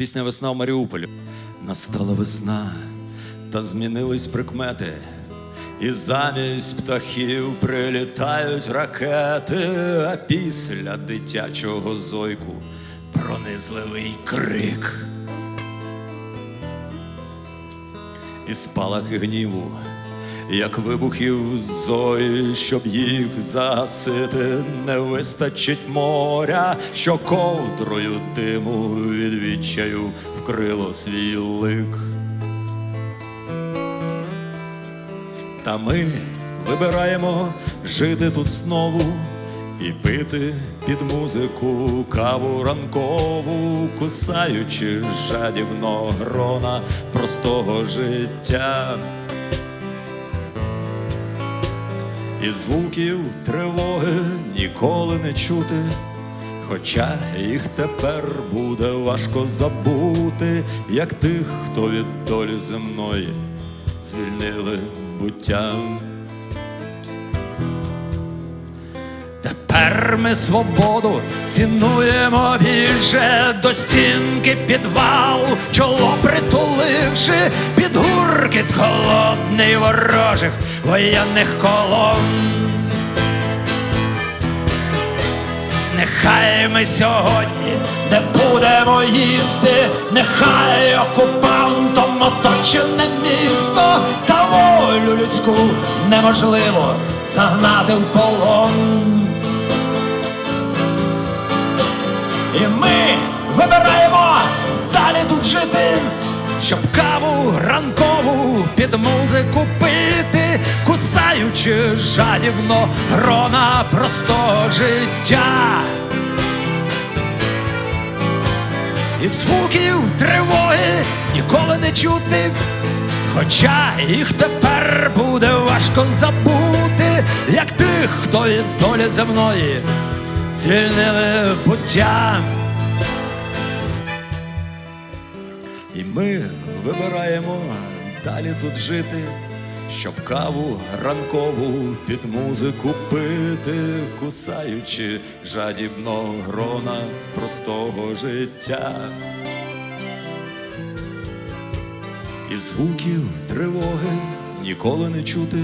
Пісня Весна в Маріуполі. Настала весна, та змінились прикмети. І замість птахів прилітають ракети, а після дитячого зойку пронизливий крик. І спалахи гніву, як вибухів зої, щоб їх загасити, не вистачить моря, що ковдрою диму від відчаю вкрило свій лик. Та ми вибираємо жити тут знову і пити під музику каву ранкову, кусаючи жадібно грона простого життя. І звуків тривоги ніколи не чути, хоча їх тепер буде важко забути, як тих, хто від долі земної звільнили буття. Тепер ми свободу цінуємо більше до стінки підвал, чоло притуливши гуркіт холодний ворожих воєнних колон. Нехай ми сьогодні не будемо їсти, нехай окупантом оточене місто, та волю людську неможливо загнати в полон. І ми вибираємо щоб каву ранкову під музику пити, кусаючи жадібно грона простого життя. І звуків тривоги ніколи не чути, хоча їх тепер буде важко забути, як тих, хто від долі земної звільнили буття. І ми вибираємо далі тут жити, щоб каву ранкову під музику пити, кусаючи жадібно грона простого життя. І звуків тривоги ніколи не чути,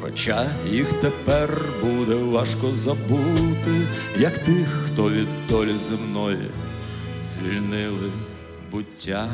хоча їх тепер буде важко забути, як тих, хто від долі земної звільнили буття.